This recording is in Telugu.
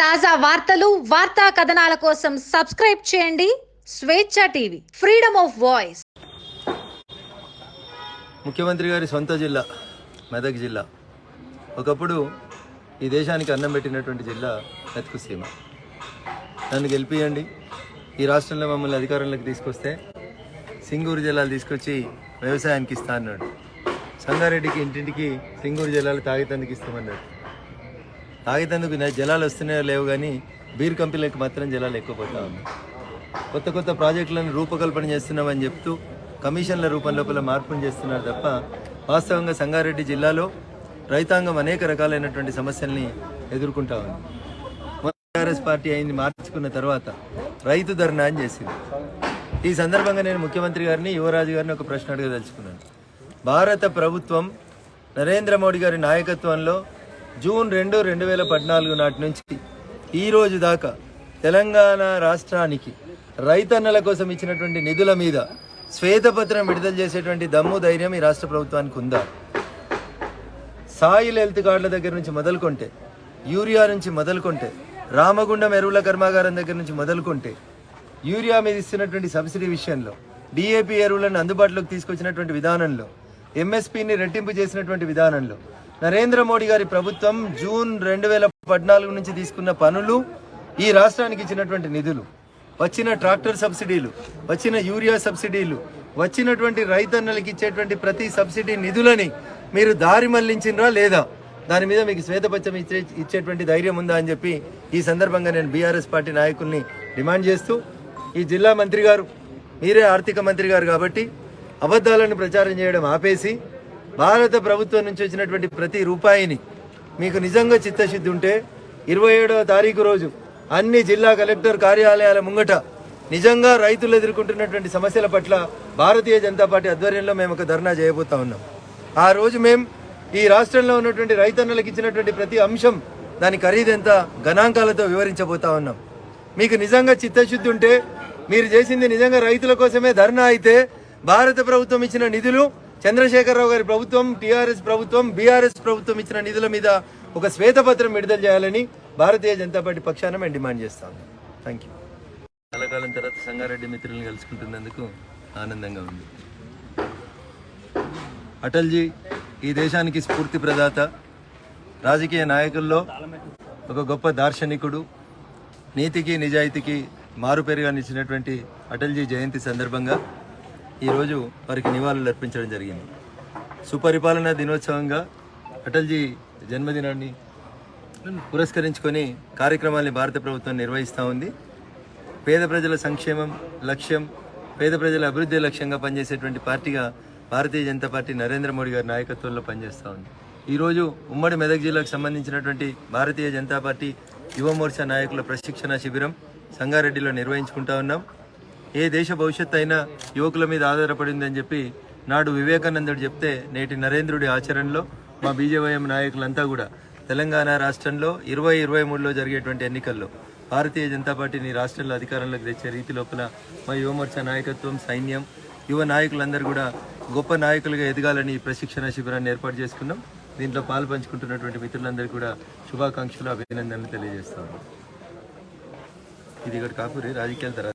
తాజా వార్తలు వార్తా కథనాల కోసం సబ్స్క్రైబ్ చేయండి. స్వేచ్ఛ టీవీ ఫ్రీడమ్ ఆఫ్ వాయిస్. ముఖ్యమంత్రి గారి సొంత జిల్లా మెదక్ జిల్లా. ఒకప్పుడు ఈ దేశానికి అన్నం పెట్టినటువంటి జిల్లా మెతుకు సీమ. నన్ను గెలిపియండి. ఈ రాష్ట్రంలో మమ్మల్ని అధికారంలోకి తీసుకొస్తే సింగూరు జిల్లాలు తీసుకొచ్చి వ్యవసాయానికి ఇస్తా అన్నాడు సంగారెడ్డికి ఇంటింటికి సింగూరు జిల్లాలో తాగితందుకు ఇస్తామన్నాడు. తాగేటందుకు జలాలు వస్తున్నాయో లేవు కానీ బీర్ కంపెనీలకు మాత్రం జలాలు ఎక్కువ పోతా ఉన్నాయి. కొత్త కొత్త ప్రాజెక్టులను రూపకల్పన చేస్తున్నామని చెప్తూ కమిషన్ల రూపం లోపల మార్పులు చేస్తున్నారు తప్ప వాస్తవంగా సంగారెడ్డి జిల్లాలో రైతాంగం అనేక రకాలైనటువంటి సమస్యల్ని ఎదుర్కొంటా ఉంది. టీఆర్ఎస్ పార్టీ అయింది మార్చుకున్న తర్వాత రైతు ధర్నా అని చేసింది. ఈ సందర్భంగా నేను ముఖ్యమంత్రి గారిని యువరాజు గారిని ఒక ప్రశ్న అడగదలుచుకున్నాను. భారత ప్రభుత్వం నరేంద్ర మోడీ గారి నాయకత్వంలో జూన్ రెండు రెండు వేల పద్నాలుగు నాటి నుంచి ఈ రోజు దాకా తెలంగాణ రాష్ట్రానికి రైతన్నల కోసం ఇచ్చినటువంటి నిధుల మీద శ్వేతపత్రం విడుదల చేసేటువంటి దమ్ము ధైర్యం ఈ రాష్ట్ర ప్రభుత్వానికి ఉందా? సాయిల్ హెల్త్ కార్డుల దగ్గర నుంచి మొదలుకొంటే యూరియా నుంచి మొదలుకొంటే రామగుండం ఎరువుల కర్మాగారం దగ్గర నుంచి మొదలుకొంటే యూరియా మీద ఇస్తున్నటువంటి సబ్సిడీ విషయంలో డిఏపి ఎరువులను అందుబాటులోకి తీసుకొచ్చినటువంటి విధానంలో ఎంఎస్పిని రెట్టింపు చేసినటువంటి విధానంలో నరేంద్ర మోడీ గారి ప్రభుత్వం జూన్ రెండు వేల పద్నాలుగు నుంచి తీసుకున్న పనులు ఈ రాష్ట్రానికి ఇచ్చినటువంటి నిధులు వచ్చిన ట్రాక్టర్ సబ్సిడీలు వచ్చిన యూరియా సబ్సిడీలు వచ్చినటువంటి రైతన్నలకి ఇచ్చేటువంటి ప్రతి సబ్సిడీ నిధులని మీరు దారి మళ్ళించినరా లేదా? దాని మీద మీకు శ్వేతపచ్చం ఇచ్చే ఇచ్చేటువంటి ధైర్యం ఉందా అని చెప్పి ఈ సందర్భంగా నేను బీఆర్ఎస్ పార్టీ నాయకుల్ని డిమాండ్ చేస్తూ ఈ జిల్లా మంత్రి గారు మీరే ఆర్థిక మంత్రి గారు కాబట్టి అబద్ధాలను ప్రచారం చేయడం ఆపేసి భారత ప్రభుత్వం నుంచి వచ్చినటువంటి ప్రతి రూపాయిని మీకు నిజంగా చిత్తశుద్ధి ఉంటే ఇరవై ఏడవ తారీఖు రోజు అన్ని జిల్లా కలెక్టర్ కార్యాలయాల ముంగట నిజంగా రైతులు ఎదుర్కొంటున్నటువంటి సమస్యల పట్ల భారతీయ జనతా పార్టీ ఆధ్వర్యంలో మేము ఒక ధర్నా చేయబోతా ఉన్నాం. ఆ రోజు మేము ఈ రాష్ట్రంలో ఉన్నటువంటి రైతన్నలకు ఇచ్చినటువంటి ప్రతి అంశం దాని ఖరీదెంత గణాంకాలతో వివరించబోతా ఉన్నాం. మీకు నిజంగా చిత్తశుద్ధి ఉంటే మీరు చేసింది నిజంగా రైతుల కోసమే ధర్నా అయితే భారత ప్రభుత్వం ఇచ్చిన నిధులు చంద్రశేఖరరావు గారి ప్రభుత్వం టీఆర్ఎస్ ప్రభుత్వం బీఆర్ఎస్ ప్రభుత్వం ఇచ్చిన నిధుల మీద ఒక శ్వేతపత్రం విడుదల చేయాలని భారతీయ జనతా పార్టీ పక్షాన మేము డిమాండ్ చేస్తాం థ్యాంక్ యూ చాలా కాలం తర్వాత సంగారెడ్డి మిత్రులను కలుసుకుంటున్నందుకు ఆనందంగా ఉంది. అటల్జీ ఈ దేశానికి స్ఫూర్తి ప్రదాత రాజకీయ నాయకుల్లో ఒక గొప్ప దార్శనికుడు నీతికి నిజాయితీకి మారుపేరుగా నిలిచినటువంటి అటల్జీ జయంతి సందర్భంగా ఈరోజు వారికి నివాళులు అర్పించడం జరిగింది. సుపరిపాలన దినోత్సవంగా అటల్జీ జన్మదినాన్ని పురస్కరించుకొని కార్యక్రమాల్ని భారత ప్రభుత్వం నిర్వహిస్తూ ఉంది. పేద ప్రజల సంక్షేమం లక్ష్యం పేద ప్రజల అభివృద్ధి లక్ష్యంగా పనిచేసేటువంటి పార్టీగా భారతీయ జనతా పార్టీ నరేంద్ర మోడీ గారి నాయకత్వంలో పనిచేస్తూ ఉంది. ఈరోజు ఉమ్మడి మెదక్ జిల్లాకు సంబంధించినటువంటి భారతీయ జనతా పార్టీ యువ మోర్చా నాయకుల ప్రశిక్షణ శిబిరం సంగారెడ్డిలో నిర్వహించుకుంటా ఉన్నాం. ఏ దేశ భవిష్యత్తు అయినా యువకుల మీద ఆధారపడిందని చెప్పి నాడు వివేకానందుడు చెప్తే నేటి నరేంద్రుడి ఆచరణలో మా బీజేవైఎం నాయకులంతా కూడా తెలంగాణ రాష్ట్రంలో ఇరవై ఇరవై మూడులో జరిగేటువంటి ఎన్నికల్లో భారతీయ జనతా పార్టీని రాష్ట్రంలో అధికారంలోకి తెచ్చే రీతి లోపల మా యువమోర్చా నాయకత్వం సైన్యం యువ నాయకులందరూ కూడా గొప్ప నాయకులుగా ఎదగాలని ప్రశిక్షణ శిబిరాన్ని ఏర్పాటు చేసుకున్నాం. దీంట్లో పాలు పంచుకుంటున్నటువంటి మిత్రులందరికీ కూడా శుభాకాంక్షలు అభినందనలు తెలియజేస్తాము ఇది ఇక్కడ కాకూరి రాజకీయాల తర్వాత